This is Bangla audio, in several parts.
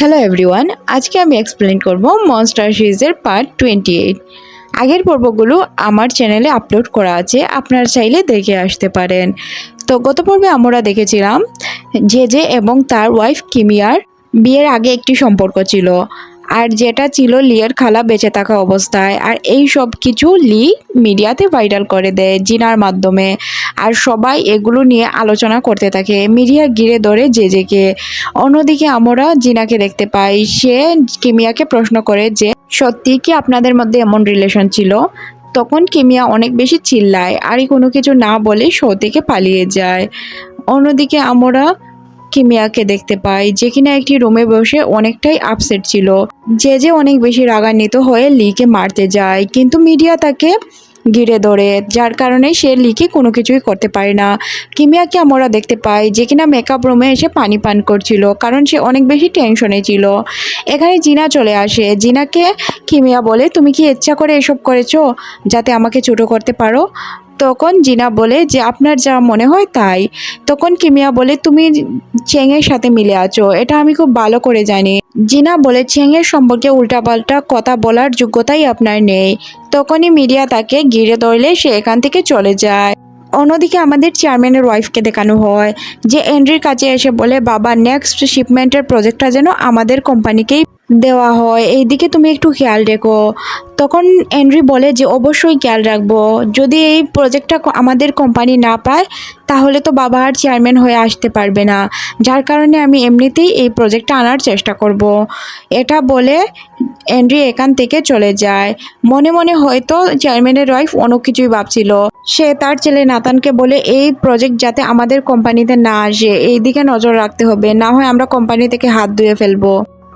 হ্যালো এভরিওয়ান আজকে আমি এক্সপ্লেন করব মনস্টার সিরিজের পার্ট টোয়েন্টি এইট আগের পর্বগুলো আমার চ্যানেলে আপলোড করা আছে, আপনারা চাইলে দেখে আসতে পারেন। তো গত পর্বে আমরা দেখেছিলাম যে যে এবং তার ওয়াইফ কিমিয়ার বিয়ের আগে একটি সম্পর্ক ছিল। আর যেটা ছিল লিয়ের খালা বেঁচে থাকা অবস্থায়, আর এই সব কিছু লি মিডিয়াতে ভাইরাল করে দেয় জিনার মাধ্যমে। আর সবাই এগুলো নিয়ে আলোচনা করতে থাকে। মিডিয়া ঘিরে ধরে যে যেকে অন্যদিকে আমরা জিনাকে দেখতে পাই, সে কিমিয়াকে প্রশ্ন করে যে, সত্যি কি আপনাদের মধ্যে এমন রিলেশন ছিল? তখন কিমিয়া অনেক বেশি চিল্লায়, আর কোনো কিছু না বলে শো পালিয়ে যায়। অন্যদিকে আমরা কিমিয়াকে দেখতে পাই, যে কিনা একটি রুমে বসে অনেকটাই আপসেট ছিল। যে যে অনেক বেশি রাগান্বিত হয়ে লিকে মারতে যায়, কিন্তু মিডিয়া তাকে ঘিরে ধরে, যার কারণে সে লিকে কোনো কিছুই করতে পারে না। কিমিয়াকে আমরা দেখতে পাই, যে কিনা মেকআপ রুমে এসে পানি পান করছিল, কারণ সে অনেক বেশি টেনশনে ছিল। এখানে জিনা চলে আসে। জিনাকে কিমিয়া বলে, তুমি কি ইচ্ছা করে এসব করেছ, যাতে আমাকে ছোটো করতে পারো? তখন জিনা বলে যে, আপনার যা মনে হয় তাই। তখন কিমিয়া বলে, তুমি চেংয়ের সাথে মিলে আছো। এটা আমি খুব ভালো করে জানি। জিনা বলে চেংয়ের সম্পর্কে উল্টাপাল্টা কথা বলার যোগ্যতাই আপনার নেই। তখনই মিডিয়া তাকে ঘিরে ধরলে, সে এখান থেকে চলে যায়। অন্যদিকে আমাদের চেয়ারম্যানের ওয়াইফকে দেখানো হয়, যে এন্ড্রির কাছে এসে বলে, বাবা নেক্সট শিপমেন্টের প্রজেক্টটা যেন আমাদের কোম্পানিকেই দেওয়া হয়। এই দিকে তুমি একটু খেয়াল রেখো। তখন এন্ড্রি বলে যে, অবশ্যই খেয়াল রাখব। যদি এই প্রজেক্টটা আমাদের কোম্পানি না পায়, তাহলে তো বাবা আর চেয়ারম্যান হয়ে আসতে পারবে না। যার কারণে আমি এমনিতেই এই প্রজেক্টটা আনার চেষ্টা করব। এটা বলে এন্ড্রি এখান থেকে চলে যায়। মনে মনে হয়তো চেয়ারম্যানের ওয়াইফ অনেক কিছুই ভাবছিল। সে তার ছেলে নাতানকে বলে, এই প্রজেক্ট যাতে আমাদের কোম্পানিতে না আসে এই দিকে নজর রাখতে হবে। না হয় আমরা কোম্পানি থেকে হাত ধুয়ে ফেলব।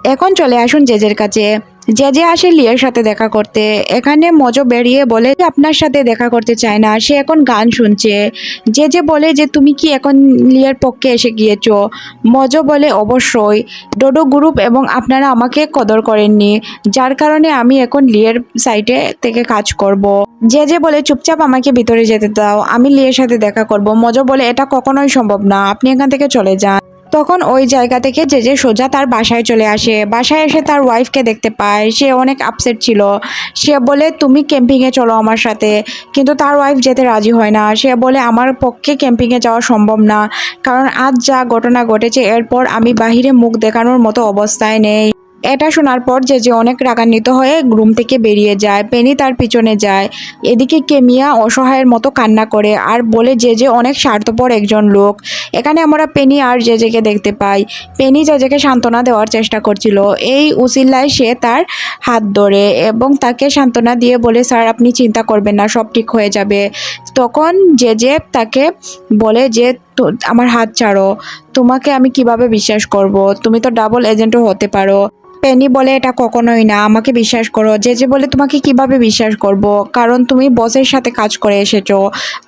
এখন চলে আসুন জেজের কাছে। যে যে আসে লিয়ের সাথে দেখা করতে। এখানে মজো বেরিয়ে বলে যে আপনার সাথে দেখা করতে চায় না, সে এখন গান শুনছে। যে যে বলে যে, তুমি কি এখন লিয়ের পক্ষে এসে গিয়েছো? মজো বলে, অবশ্যই। ডোডো গ্রুপ এবং আপনারা আমাকে কদর করেননি, যার কারণে আমি এখন লিয়ের সাইটে থেকে কাজ করব। যে যে বলে, চুপচাপ আমাকে ভিতরে যেতে দাও, আমি লিয়ের সাথে দেখা করব। মজো বলে, এটা কখনোই সম্ভব না, আপনি এখান থেকে চলে যান। তখন ওই জায়গা থেকে যে যে সোজা তার বাসায় চলে আসে। বাসায় এসে তার ওয়াইফকে দেখতে পায়। সে অনেক আপসেট ছিল। সে বলে, তুমি ক্যাম্পিংয়ে চলো আমার সাথে। কিন্তু তার ওয়াইফ যেতে রাজি হয় না। সে বলে, আমার পক্ষে ক্যাম্পিংয়ে যাওয়া সম্ভব না। কারণ আজ যা ঘটনা ঘটেছে, এরপর আমি বাহিরে মুখ দেখানোর মতো অবস্থায় নেই। এটা শোনার পর যে যে অনেক রাগান্বিত হয়ে রুম থেকে বেরিয়ে যায়, পেনি তার পিছনে যায়। এদিকে কেমিয়া অসহায়ের মতো কান্না করে আর বলে যে যে অনেক স্বার্থপর একজন লোক। এখানে আমরা পেনি আর যে জেজেকে দেখতে পাই। পেনি জেজেকে সান্ত্বনা দেওয়ার চেষ্টা করছিল। এই উসিল্লায় সে তার হাত ধরে এবং তাকে সান্ত্বনা দিয়ে বলে, স্যার, আপনি চিন্তা করবেন না, সব ঠিক হয়ে যাবে। তখন জেজে তাকে বলে যে, "তো- আমার হাত ছাড়ো। তোমাকে আমি কীভাবে বিশ্বাস করব? তুমি তো ডাবল এজেন্টও হতে পারো। পেনি বলে, এটা কখনোই না। আমাকে বিশ্বাস করো। যে যে বলে, তোমাকে কীভাবে বিশ্বাস করব? কারণ তুমি বসের সাথে কাজ করে এসেছ।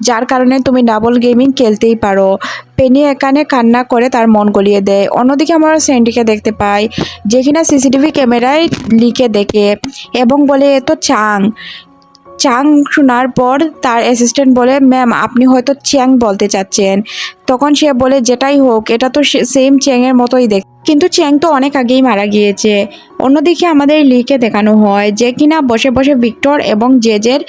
যার কারণে তুমি ডাবল গেমিং খেলতেই পারো। পেনি এখানে কান্না করে তার মন গলিয়ে দেয়। অন্যদিকে আমরা স্যান্ডিকে দেখতে পাই, যে কিনা সিসিটিভি ক্যামেরায় লিখে দেখে এবং বলে, এ তো চাং। চাং শোনার পর তার অ্যাসিস্ট্যান্ট বলে ম্যাম আপনি হয়তো চ্যাং বলতে চাচ্ছেন। তখন সে বলে, যেটাই হোক, এটা তো সেম চ্যাংয়ের মতোই দেখ কিন্তু চ্যাং তো অনেক আগেই মারা গিয়েছে। অন্যদিকে আমাদের লিকে দেখানো হয় যে কিনা বসে বসে ভিক্টর এবং জেজের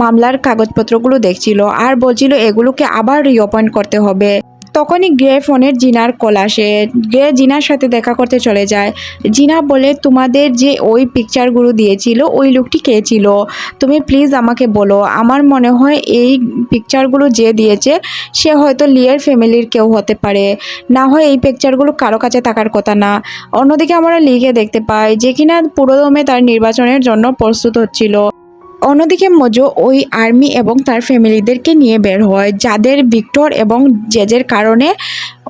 মামলার কাগজপত্রগুলো দেখছিল আর বলছিল এগুলোকে আবার রিওপয়েন্ট করতে হবে। তখনই গ্রে ফোনের জিনার কল আসে। গ্রে জিনার সাথে দেখা করতে চলে যায়। জিনা বলে, তোমাদের যে ওই পিকচারগুলো দিয়েছিল, ওই লোকটি কে ছিল? তুমি প্লিজ আমাকে বলো। আমার মনে হয় এই পিকচারগুলো যে দিয়েছে, সে হয়তো লিয়ের ফ্যামিলির কেউ হতে পারে। না হয় এই পিকচারগুলো কারও কাছে থাকার কথা না। অন্যদিকে আমরা লিগে দেখতে পাই, যে কিনা পুরোদমে তার নির্বাচনের জন্য প্রস্তুত হচ্ছিল। অন্যদিকে মজো ওই আর্মি এবং তার ফ্যামিলিদেরকে নিয়ে বের হয়, যাদের ভিক্টর এবং জেজের কারণে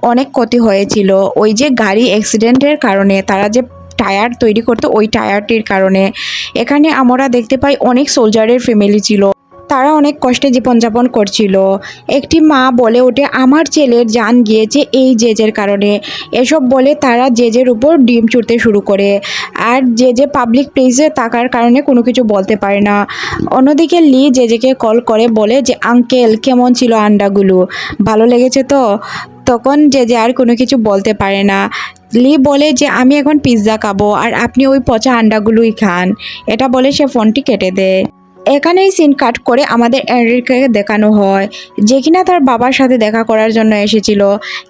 অনেক ক্ষতি হয়েছিল। ওই যে গাড়ি অ্যাক্সিডেন্টের কারণে, তারা যে টায়ার তৈরি করতো, ওই টায়ারটির কারণে। এখানে আমরা দেখতে পাই অনেক সোলজারের ফ্যামিলি ছিল। তারা অনেক কষ্টে জীবনযাপন করছিল। একটি মা বলে ওঠে, আমার ছেলের যান গিয়েছে এই জেজের কারণে। এসব বলে তারা জেজের উপর ডিম ছুটতে শুরু করে। আর যে যে পাবলিক প্লেসে থাকার কারণে কোনো কিছু বলতে পারে না। অন্যদিকে লি জেজেকে কল করে, বলে যে, আঙ্কেল, কেমন ছিল আন্ডাগুলো? ভালো লেগেছে তো? তখন যে যে আর কোনো কিছু বলতে পারে না। লি বলে যে, আমি এখন পিৎজা খাব, আর আপনি ওই পচা আন্ডাগুলোই খান। এটা বলে সে ফোনটি কেটে দেয়। এখানেই সিন কাট করে আমাদের এনরিকে দেখানো হয়, যে কিনা তার বাবার সাথে দেখা করার জন্য এসেছিল।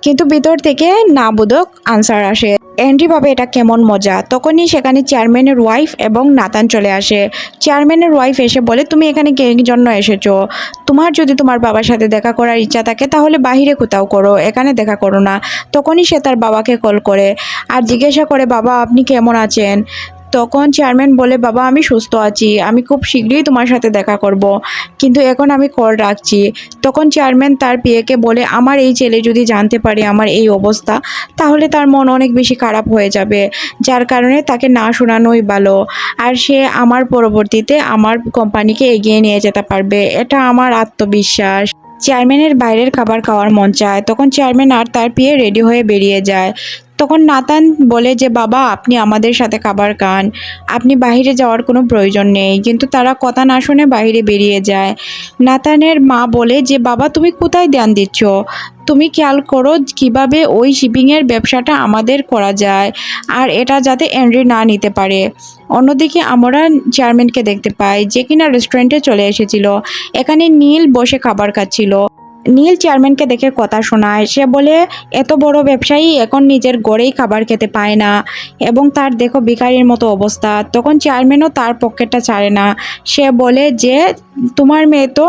কিন্তু ভিতর থেকে না বোধক আনসার আসে, এন্ট্রি ভাবে এটা কেমন মজা? তখনই সেখানে চেয়ারম্যানের ওয়াইফ এবং নাতান চলে আসে। চেয়ারম্যানের ওয়াইফ এসে বলে, তুমি এখানে কে, জন্য এসেছ? তোমার যদি তোমার বাবার সাথে দেখা করার ইচ্ছা থাকে, তাহলে বাহিরে কোথাও করো, এখানে দেখা করো না। তখনই সে তার বাবাকে কল করে আর জিজ্ঞাসা করে, বাবা, আপনি কেমন আছেন? তখন চেয়ারম্যান বলে, বাবা, আমি সুস্থ আছি, আমি খুব শীঘ্রই তোমার সাথে দেখা করব। কিন্তু এখন আমি কল রাখছি। তখন চেয়ারম্যান তার পিএকে বলে, আমার এই ছেলে যদি জানতে পারে আমার এই অবস্থা, তাহলে তার মন অনেক বেশি খারাপ হয়ে যাবে। যার কারণে তাকে না শোনানোই ভালো। আর সে আমার পরবর্তীতে আমার কোম্পানিকে এগিয়ে নিয়ে যেতে পারবে। এটা আমার আত্মবিশ্বাস। চেয়ারম্যানের বাইরের খাবার খাওয়ার মন চায়। তখন চেয়ারম্যান আর তার পিয়ে রেডি হয়ে বেরিয়ে যায়। তখন নাতান বলে যে, বাবা, আপনি আমাদের সাথে খাবার খান। আপনি বাইরে যাওয়ার কোনো প্রয়োজন নেই কিন্তু তারা কথা না শুনে বাইরে বেরিয়ে যায়। নাতানের মা বলে যে, বাবা, তুমি কোথায় ধ্যান দিচ্ছ? তুমি খেয়াল করো কীভাবে ওই শিপিংয়ের ব্যবসাটা আমাদের করা যায় আর এটা যাতে এন্ট্রি না নিতে পারে। অন্যদিকে আমরা চেয়ারম্যানকে দেখতে পাই, যে কিনা রেস্টুরেন্টে চলে এসেছিল। এখানে নীল বসে খাবার খাচ্ছিল। নীল চেয়ারম্যানকে দেখে কথা শোনায়। সে বলে, এত বড় ব্যবসায়ী এখন নিজের গড়েই খাবার খেতে পায় না এবং তার দেখো ভিখারির মতো অবস্থা। তখন চেয়ারম্যানও তার পকেটটা ছাড়ে না। সে বলে যে, তোমার মেয়ে তো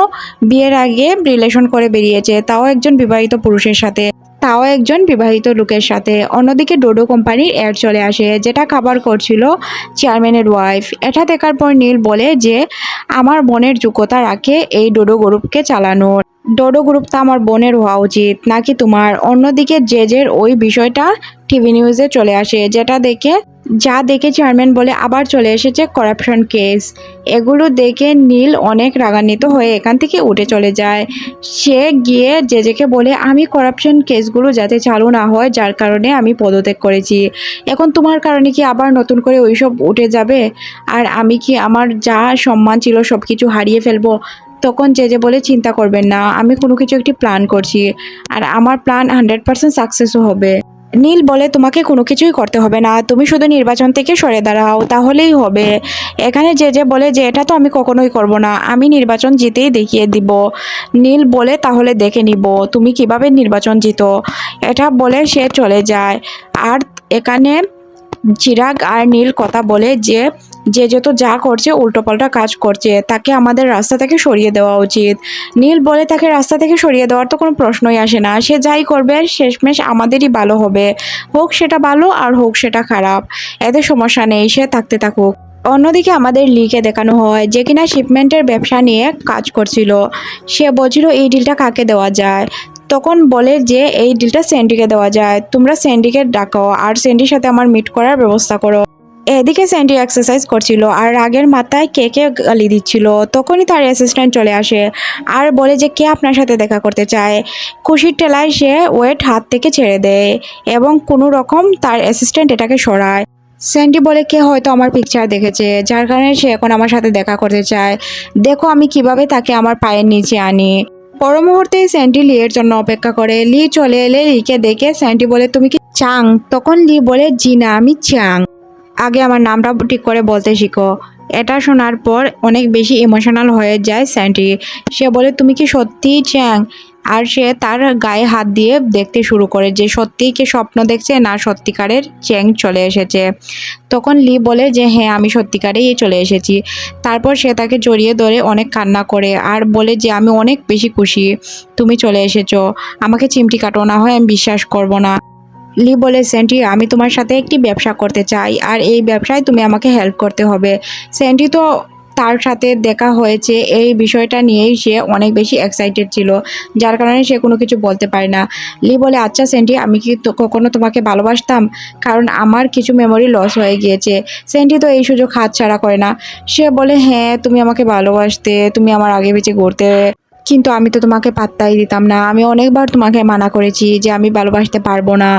বিয়ের আগে রিলেশন করে বেরিয়েছে, তাও একজন বিবাহিত পুরুষের সাথে, তাও একজন বিবাহিত লোকের সাথে। অন্যদিকে ডোডো কোম্পানির অ্যাড চলে আসে, যেটা খাবার করছিল চেয়ারম্যানের ওয়াইফ এটা দেখার পর নীল বলে যে, আমার বোনের যোগ্যতা রাখে এই ডোডো গ্রুপকে চালানোর। ডোডো গ্রুপটা আমার বোনের হওয়া উচিত, নাকি তোমার? অন্যদিকে জেজের ওই বিষয়টা টিভি নিউজে চলে আসে, যেটা দেখে, যা দেখে চেয়ারম্যান বলে আবার চলে এসেছে করাপশন কেস এগুলো দেখে নীল অনেক রাগান্বিত হয়ে এখান থেকে উঠে চলে যায়। সে গিয়ে জেজেকে বলে, আমি করাপশন কেসগুলো যাতে চালু না হয়, যার কারণে আমি পদত্যাগ করেছি। এখন তোমার কারণে কি আবার নতুন করে ওইসব উঠে যাবে? আর আমি কি আমার যা সম্মান ছিল সব কিছু হারিয়ে ফেলব? তখন যে যে বলে চিন্তা করবেন না, আমি কোনো কিছু একটি প্ল্যান করছি আর আমার প্ল্যান হান্ড্রেড পার্সেন্ট সাকসেসও হবে। নীল বলে, তোমাকে কোনো কিছুই করতে হবে না, তুমি শুধু নির্বাচন থেকে সরে দাঁড়াও, তাহলেই হবে। এখানে যে যে বলে যে, এটা তো আমি কখনোই করব না, আমি নির্বাচন জিতেই দেখিয়ে দিব। নীল বলে, তাহলে দেখে নিব, তুমি কীভাবে নির্বাচন জিতো? এটা বলে সে চলে যায়। আর এখানে চিরাগ আর নীল কথা বলে যে যে যত যা করছে, উল্টোপাল্টা কাজ করছে, তাকে আমাদের রাস্তা থেকে সরিয়ে দেওয়া উচিত। নীল বলে তাকে রাস্তা থেকে সরিয়ে দেওয়ার তো কোনো প্রশ্নই আসে না। সে যাই করবে, শেষমেশ আমাদেরই ভালো হবে। হোক সেটা ভালো আর হোক সেটা খারাপ। এতে সমস্যা নেই, সে থাকতে থাকুক। অন্যদিকে আমাদের লিকে দেখানো হয় যে কিনা শিপমেন্টের ব্যবসা নিয়ে কাজ করছিল। সে বলছিল, এই ডিলটা কাকে দেওয়া যায়? তখন বলে যে, এই ডিলটা স্যান্ডিকে দেওয়া যায়। তোমরা স্যান্ডিকে ডাকো আর স্যান্ডির সাথে আমার মিট করার ব্যবস্থা করো। এদিকে স্যান্ডি এক্সারসাইজ করছিল আর রাগের মাথায় কে কে গালি দিচ্ছিল, তখনই তার অ্যাসিস্ট্যান্ট চলে আসে আর বলে যে কে আপনার সাথে দেখা করতে চায়। খুশির টেলায় সে ওয়েট হাত থেকে ছেড়ে দেয় এবং কোনো রকম তার অ্যাসিস্ট্যান্ট এটাকে সরায়। স্যান্ডি বলে, কে হয়তো আমার পিকচার দেখেছে, যার কারণে সে এখন আমার সাথে দেখা করতে চায়। দেখো আমি কীভাবে তাকে আমার পায়ের নিচে আনি। পর মুহূর্তে স্যান্ডি লিয়ের জন্য অপেক্ষা করে। লি চলে এলে লিকে দেখে স্যান্ডি বলে, তুমি কি চাং? তখন লি বলে, জি না, আমি চাং। আগে আমার নামটা ঠিক করে বলতে শিখো। এটা শোনার পর অনেক বেশি ইমোশনাল হয়ে যায় স্যান্ডি সে বলে, তুমি কি সত্যিই চ্যাং? আর সে তার গায়ে হাত দিয়ে দেখতে শুরু করে যে, সত্যিই কি স্বপ্ন দেখছে না সত্যিকারের চ্যাং চলে এসেছে? তখন লি বলে যে হ্যাঁ আমি সত্যিকারেই চলে এসেছি। তারপর সে তাকে জড়িয়ে ধরে অনেক কান্না করে আর বলে যে, আমি অনেক বেশি খুশি। তুমি চলে এসেছ। আমাকে চিমটি কাটো না হয়, আমি বিশ্বাস করব না। লি বলে, সেন্টি, আমি তোমার সাথে একটি ব্যবসা করতে চাই, আর এই ব্যবসায় তুমি আমাকে হেল্প করতে হবে। সেন্টি তো তার সাথে দেখা হয়েছে। এই বিষয়টা নিয়েই সে অনেক বেশি এক্সাইটেড ছিল, যার কারণে সে কোনো কিছু বলতে পারে না। লি বলে আচ্ছা সেন্টি, আমি কি কখনো তোমাকে ভালোবাসতাম? কারণ আমার কিছু মেমোরি লস হয়ে গিয়েছে। সেন্টি তো এই সুযোগ হাত ছাড়া করে না। সে বলে হ্যাঁ তুমি আমাকে ভালোবাসতে, তুমি আমার আগে পিছিয়ে ঘুরতে কিন্তু আমি তো তোমাকে পাত্তাই দিতাম না। আমি অনেকবার তোমাকে মানা করেছি যে আমি ভালোবাসতে পারব না।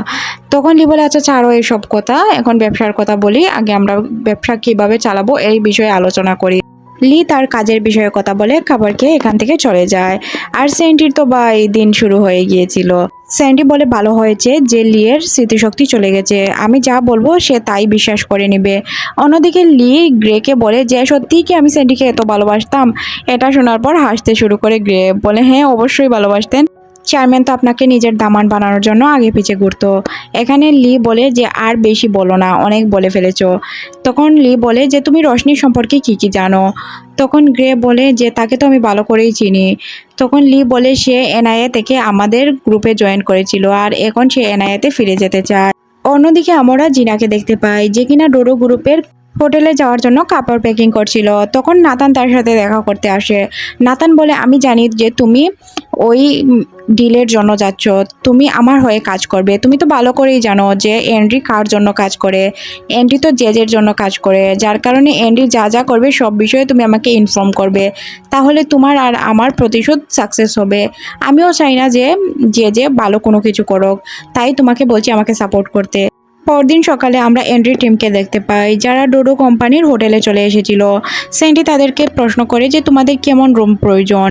তখন লি বলে আচ্ছা ছাড়ো এইসব কথা। এখন ব্যবসার কথা বলি। আগে আমরা ব্যবসা কীভাবে চালাবো এই বিষয়ে আলোচনা করি। লি তার কাজের বিষয়ে কথা বলে খাবার খেয়ে এখান থেকে চলে যায়। আর সেন্টির তো বা এই দিন শুরু হয়ে গিয়েছিল। স্যান্ডি বলে ভালো হয়েছে যে লিয়ের স্মৃতিশক্তি চলে গেছে। আমি যা বলব সে তাই বিশ্বাস করে নেবে। অন্যদিকে লি গ্রেকে বলে যে সত্যিই কি আমি স্যান্ডিকে এত ভালোবাসতাম? এটা শোনার পর হাসতে শুরু করে গ্রে। বলে হ্যাঁ অবশ্যই ভালোবাসতেন। চেয়ারম্যান তো আপনাকে নিজের দামান বানানোর জন্য আগে পিছে ঘুরতো। এখানে লি বলে যে, আর বেশি বলো না। অনেক বলে ফেলেছো। তখন লি বলে যে, তুমি রশনি সম্পর্কে কি কি জানো? তখন গ্রে বলে যে, তাকে তো আমি ভালো করেই চিনি। তখন লি বলে, সে এনআইএ থেকে আমাদের গ্রুপে জয়েন করেছিল আর এখন সে এনআইএতে ফিরে যেতে চায়। অন্যদিকে আমরা জিনাকে দেখতে পাই, যে কিনা ডোরো গ্রুপের হোটেলে যাওয়ার জন্য কাপড় প্যাকিং করছিল। তখন নাতান তার সাথে দেখা করতে আসে। নাতান বলে, আমি জানি যে তুমি ওই ডিলের জন্য যাচ্ছ। তুমি আমার হয়ে কাজ করবে। তুমি তো ভালো করেই জানো যে এন্ড্রি কার জন্য কাজ করে। এন্ড্রি তো জেজের জন্য কাজ করে। যার কারণে এন্ড্রি যা যা করবে, সব বিষয়ে তুমি আমাকে ইনফর্ম করবে। তাহলে তোমার আর আমার প্রতিশোধ সাকসেস হবে। আমিও চাই না যে যে যে ভালো কোনো কিছু করুক। তাই তোমাকে বলছি আমাকে সাপোর্ট করতে। পরদিন সকালে আমরা এন্ড্রি টিমকে দেখতে পাই, যারা ডোডো কোম্পানির হোটেলে চলে এসেছিল। সেন্টি তাদেরকে প্রশ্ন করে যে, তোমাদের কেমন রুম প্রয়োজন?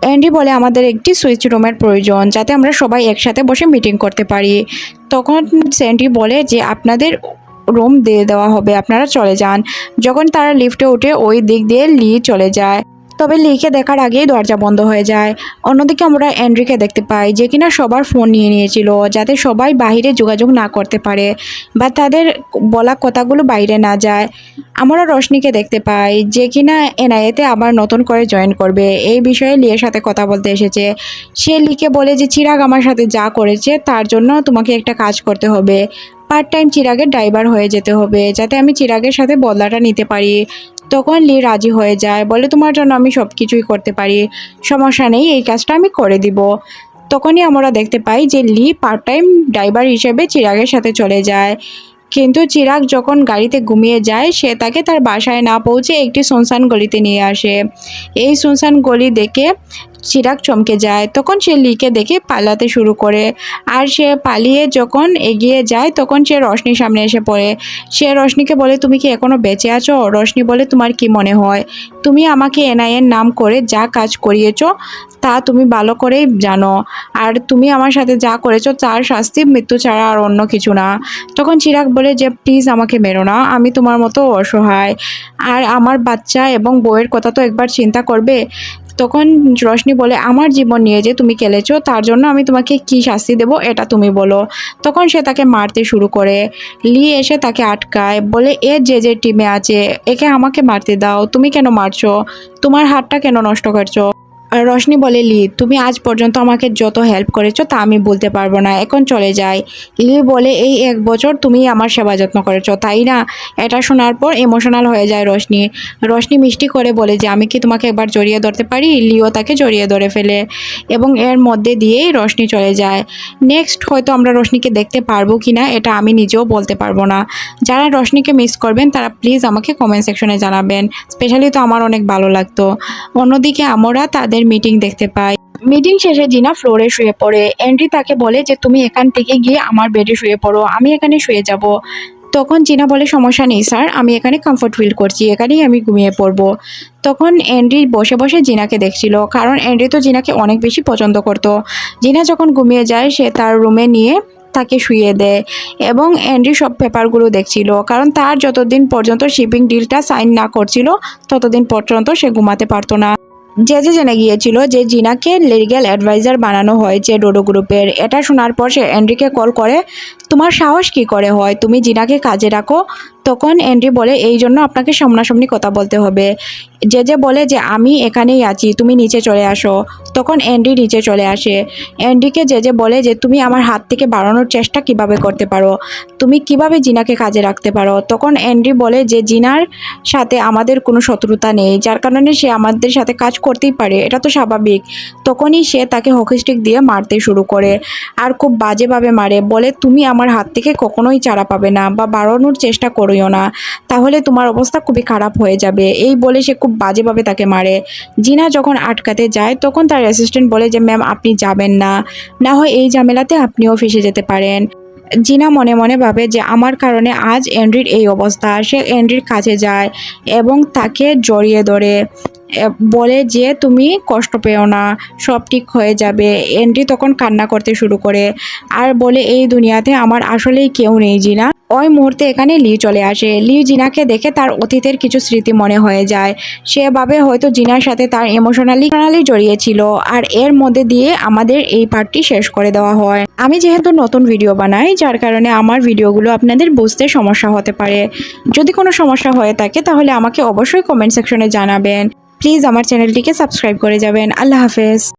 অ্যান্ডি বলে, আমাদের একটি সুইচ রুমের প্রয়োজন, যাতে আমরা সবাই একসাথে বসে মিটিং করতে পারি। তখন সেন্টি বলে যে, আপনাদের রুম দিয়ে দেওয়া হবে, আপনারা চলে যান। যখন তারা লিফটে উঠে, ওই দিক দিয়ে লি চলে যায়। তবে লিখে দেখার আগেই দরজা বন্ধ হয়ে যায়। অন্যদিকে আমরা অ্যান্ড্রিকে দেখতে পাই, যে কিনা সবার ফোন নিয়ে নিয়েছিল, যাতে সবাই বাইরে যোগাযোগ না করতে পারে বা তাদের বলা কথাগুলো বাইরে না যায়। আমরা রশনিকে দেখতে পাই, যে কিনা এনআইএতে আবার নতুন করে জয়েন করবে। এই বিষয়ে লিয়ের সাথে কথা বলতে এসেছে। সে লিকে বলে যে, চিরাগ আমার সাথে যা করেছে, তার জন্য তোমাকে একটা কাজ করতে হবে। পার্ট টাইম চিরাগের ড্রাইভার হয়ে যেতে হবে, যাতে আমি চিরাগের সাথে বদলাটা নিতে পারি। তখন লি রাজি হয়ে যায়, বলে তোমার জন্য আমি সব কিছুই করতে পারি, সমস্যা নেই, এই কাজটা আমি করে দিব। তখনই আমরা দেখতে পাই যে লি পার্ট টাইম ড্রাইভার হিসেবে চিরাগের সাথে চলে যায়। কিন্তু চিরাগ যখন গাড়িতে ঘুমিয়ে যায়, সে তাকে তার বাসায় না পৌঁছে একটি শুনশান গলিতে নিয়ে আসে। এই শুনশান গলি দেখে চিরাগ চমকে যায়, তখন সে লিকে দেখে পালাতে শুরু করে। আর সে পালিয়ে যখন এগিয়ে যায়, তখন সে রশনির সামনে এসে পড়ে। সে রশনিকে বলে, তুমি কি এখনও বেঁচে আছো? রশনি বলে, তোমার কি মনে হয়? তুমি আমাকে এনআইএর নাম করে যা কাজ করিয়েছ, তা তুমি ভালো করেই জানো। আর তুমি আমার সাথে যা করেছ, তার শাস্তি, মৃত্যু ছাড়া আর অন্য কিছু না। তখন চিরাগ বলে, যে প্লিজ আমাকে মেরো না। আমি তোমার মতো অসহায়। আর আমার বাচ্চা এবং বউয়ের কথা তো একবার চিন্তা করবে? তখন রশনি বলে, আমার জীবন নিয়ে যে তুমি খেলেছো, তার জন্য আমি তোমাকে কি শাস্তি দেব এটা তুমি বলো। তখন সে তাকে মারতে শুরু করে। লি এসে তাকে আটকায়, বলে, এ যে যে টিমে আছে, একে আমাকে মারতে দাও। তুমি কেন মারছো? তোমার হাতটা কেন নষ্ট করছ? রশনি বলে, লি, তুমি আজ পর্যন্ত আমাকে যত হেল্প করেছ তা আমি বলতে পারব না। এখন চলে যাই। লি বলে, এই এক বছর তুমি আমার সেবা যত্ন করেছ, তাই না? এটা শোনার পর ইমোশনাল হয়ে যায় রশনি। রশনি মিষ্টি করে বলে যে, আমি কি তোমাকে একবার জড়িয়ে ধরতে পারি? লিও তাকে জড়িয়ে ধরে ফেলে এবং এর মধ্যে দিয়েই রশনি চলে যায়। নেক্সট হয়তো আমরা রশনিকে দেখতে পারব কি না এটা আমি নিজেও বলতে পারব না। যারা রশনিকে মিস করবেন, তারা প্লিজ আমাকে কমেন্ট সেকশনে জানাবেন। স্পেশালি তো আমার অনেক ভালো লাগতো। অন্যদিকে আমরা তাদের মিটিং দেখতে পাই। মিটিং শেষে জিনা ফ্লোরে শুয়ে পড়ে। এন্ড্রি তাকে বলে যে, তুমি এখান থেকে গিয়ে আমার বেডে শুয়ে পড়ো, আমি এখানে শুয়ে যাব। তখন জিনা বলে, সমস্যা নেই স্যার আমি এখানে কমফোর্ট ফিল করছি, এখানেই আমি ঘুমিয়ে পড়ব। তখন এন্ড্রি বসে বসে জিনাকে দেখছিল, কারণ এন্ড্রি তো জিনাকে অনেক বেশি পছন্দ করতো। জিনা যখন ঘুমিয়ে যায়, সে তার রুমে নিয়ে তাকে শুয়ে দেয় এবং অ্যান্ড্রি সব পেপারগুলো দেখছিল, কারণ তার যতদিন পর্যন্ত শিপিং ডিলটা সাইন না করছিল, ততদিন পর্যন্ত সে ঘুমাতে পারতো না। যে জেনে গিয়েছিল যে জিনাকে লিগ্যাল অ্যাডভাইজার বানানো হয়েছে ডোডো গ্রুপের, এটা শোনার পর সে অ্যান্ড্রিকে কল করে, তোমার সাহস কি করে হয়? তুমি জিনাকে কাজে রাখো তখন অ্যান্ড্রি বলে, এই জন্য আপনাকে সামনাসামনি কথা বলতে হবে। যে যে বলে যে, আমি এখানেই আছি, তুমি নিচে চলে আসো। তখন অ্যান্ডি নিচে চলে আসে। অ্যান্ডিকে যে যে বলে যে, তুমি আমার হাত থেকে বাড়ানোর চেষ্টা কীভাবে করতে পারো? তুমি কীভাবে জিনাকে কাজে রাখতে পারো? তখন অ্যান্ডি বলে যে, জিনার সাথে আমাদের কোনো শত্রুতা নেই, যার কারণে সে আমাদের সাথে কাজ করতেই পারে, এটা তো স্বাভাবিক। তখনই সে তাকে হকি স্টিক দিয়ে মারতে শুরু করে, আর খুব বাজেভাবে মারে, বলে, তুমি আমার হাত থেকে কখনোই চারা পাবে না, বা বাড়ানোর চেষ্টা করিও না, তাহলে তোমার অবস্থা খুবই খারাপ হয়ে যাবে। এই বলে সে খুব বাজেভাবে তাকে মারে। জিনা যখন আটকাতে যায়, তখন তার অ্যাসিস্ট্যান্ট বলে যে ম্যাম আপনি যাবেন না। না হয় এই ঝামেলাতে আপনিও ফেসে যেতে পারেন। জিনা মনে মনে ভাবে যে, আমার কারণে আজ এন্ড্রির এই অবস্থা। সে এন্ড্রির কাছে যায় এবং তাকে জড়িয়ে ধরে। বলে যে, তুমি কষ্ট পেও না, সব ঠিক হয়ে যাবে। এন্টি তখন কান্না করতে শুরু করে। আর বলে, এই দুনিয়াতে আমার আসলেই কেউ নেই, জিনা। ওই মুহূর্তে এখানে লিউ চলে আসে। লিউ জিনাকে দেখে তার অতীতের কিছু স্মৃতি মনে হয়ে যায়। সেভাবে হয়তো জিনার সাথে তার ইমোশনালি কানালি জড়িয়েছিল আর এর মধ্যে দিয়ে আমাদের এই পার্টটি শেষ করে দেওয়া হয়। আমি যেহেতু নতুন ভিডিও বানাই, যার কারণে আমার ভিডিওগুলো আপনাদের বুঝতে সমস্যা হতে পারে। যদি কোনো সমস্যা হয়ে থাকে, তাহলে আমাকে অবশ্যই কমেন্ট সেকশনে জানাবেন। প্লিজ আমার চ্যানেলটিকে সাবস্ক্রাইব করে যাবেন। আল্লাহ হাফেজ।